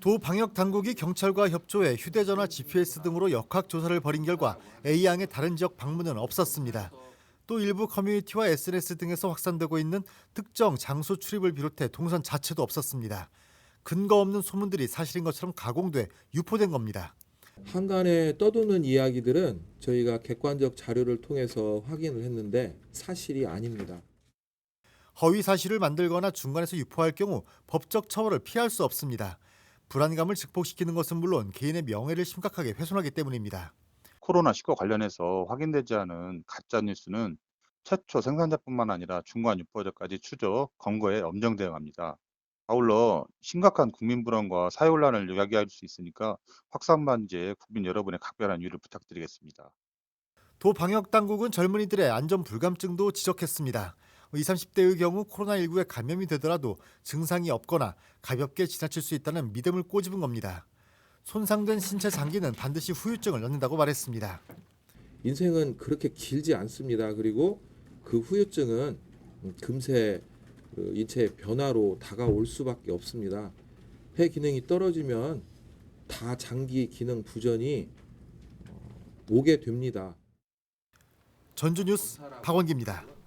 도 방역 당국이 경찰과 협조해 휴대전화 GPS 등으로 역학 조사를 벌인 결과 A 양의 다른 지역 방문은 없었습니다. 또 일부 커뮤니티와 SNS 등에서 확산되고 있는 특정 장소 출입을 비롯해 동선 자체도 없었습니다. 근거 없는 소문들이 사실인 것처럼 가공돼 유포된 겁니다. 한간에 떠도는 이야기들은 저희가 객관적 자료를 통해서 확인을 했는데 사실이 아닙니다. 허위 사실을 만들거나 중간에서 유포할 경우 법적 처벌을 피할 수 없습니다. 불안감을 증폭시키는 것은 물론 개인의 명예를 심각하게 훼손하기 때문입니다. 코로나19 관련해서 확인되지 않은 가짜 뉴스는 최초 생산자뿐만 아니라 중간 유포자까지 추적, 검거에 엄정 대응합니다. 아울러 심각한 국민 불안과 사회 혼란을 야기할 수 있으니까 확산 방지에 국민 여러분의 각별한 유의를 부탁드리겠습니다. 도 방역 당국은 젊은이들의 안전 불감증도 지적했습니다. 20, 30대의 경우 코로나19에 감염이 되더라도 증상이 없거나 가볍게 지나칠 수 있다는 믿음을 꼬집은 겁니다. 손상된 신체 장기는 반드시 후유증을 낳는다고 말했습니다. 인생은 그렇게 길지 않습니다. 그리고 그 후유증은 금세 그 인체의 변화로 다가올 수밖에 없습니다. 폐 기능이 떨어지면 다 장기 기능 부전이 어, 오게 됩니다. 전주 뉴스 박원기입니다.